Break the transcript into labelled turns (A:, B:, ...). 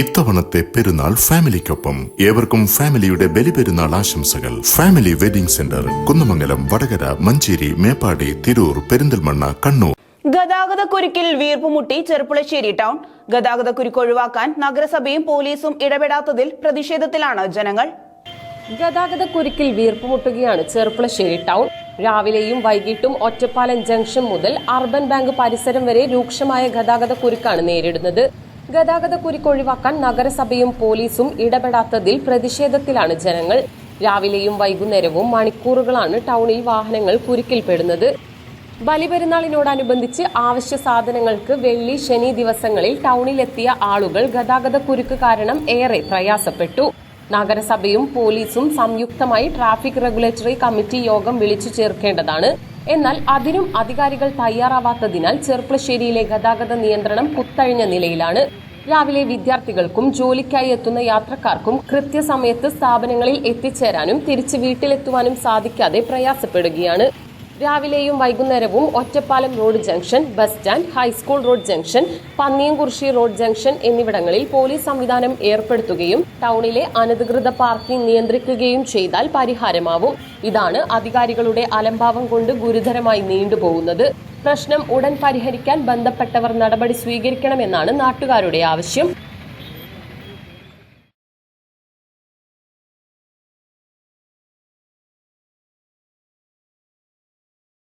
A: ഇത്തവണത്തെ പെരുന്നാൾ ഫാമിലിക്കൊപ്പം ഏവർക്കും ഫാമിലിയുടെ ബലിപെരുന്നാൾ ആശംസകൾ. Family wedding centre Kunnamangalam Vadakara Manjeri Meppadi Tirur Perinthalmanna Kannur.
B: ഗതാഗത കുരുക്കിൽ വീർപ്പുമുട്ടി ചെറുപ്പുളശ്ശേരി ടൗൺ. ഗതാഗത കുരുക്ക് ഒഴിവാക്കാൻ നഗരസഭയും പോലീസും ഇടപെടാത്തതിൽ പ്രതിഷേധത്തിലാണ് ജനങ്ങൾ.
C: ഗതാഗത കുരുക്കിൽ വീർപ്പുമുട്ടുകയാണ് ചെറുപ്പുളശ്ശേരി ടൗൺ. രാവിലെയും വൈകിട്ടും ഒറ്റപ്പാലം ജംഗ്ഷൻ മുതൽ അർബൻ ബാങ്ക് പരിസരം വരെ രൂക്ഷമായ ഗതാഗത കുരുക്കാണ് നേരിടുന്നത്. ഗതാഗത കുരുക്ക് ഒഴിവാക്കാൻ നഗരസഭയും പോലീസും ഇടപെടാത്തതിൽ പ്രതിഷേധത്തിലാണ് ജനങ്ങൾ. രാവിലെയും വൈകുന്നേരവും മണിക്കൂറുകളാണ് ടൗണിൽ വാഹനങ്ങൾ കുരുക്കിൽപ്പെടുന്നത്. ബലിപെരുന്നാളിനോടനുബന്ധിച്ച് ആവശ്യ സാധനങ്ങൾക്ക് വെള്ളി ശനി ദിവസങ്ങളിൽ ടൗണിലെത്തിയ ആളുകൾ ഗതാഗത കുരുക്ക് കാരണം ഏറെ പ്രയാസപ്പെട്ടു. നഗരസഭയും പോലീസും സംയുക്തമായി ട്രാഫിക് റെഗുലേറ്ററി കമ്മിറ്റി യോഗം വിളിച്ചു ചേർക്കേണ്ടതാണ്. എന്നാൽ അതിനും അധികാരികൾ തയ്യാറാവാത്തതിനാൽ ചെർപ്പളശ്ശേരിയിലെ ഗതാഗത നിയന്ത്രണം കുത്തഴിഞ്ഞ നിലയിലാണ്. രാവിലെ വിദ്യാർത്ഥികൾക്കും ജോലിക്കായി എത്തുന്ന യാത്രക്കാർക്കും കൃത്യസമയത്ത് സ്ഥാപനങ്ങളിൽ എത്തിച്ചേരാനും തിരിച്ച് വീട്ടിലെത്തുവാനും സാധിക്കാതെ പ്രയാസപ്പെടുകയാണ്. രാവിലെയും വൈകുന്നേരവും Ottapalam road junction bus stand high school road junction Panniyamkurissi road junction എന്നിവിടങ്ങളിൽ പോലീസ് സംവിധാനം ഏർപ്പെടുത്തുകയും ടൗണിലെ അനധികൃത പാർക്കിംഗ് നിയന്ത്രിക്കുകയും ചെയ്താൽ പരിഹാരമാവും. ഇതാണ് അധികാരികളുടെ അലംഭാവം കൊണ്ട് ഗുരുതരമായി നീണ്ടുപോകുന്നത്. പ്രശ്നം ഉടൻ പരിഹരിക്കാൻ ബന്ധപ്പെട്ടവർ നടപടി സ്വീകരിക്കണമെന്നാണ് നാട്ടുകാരുടെ ആവശ്യം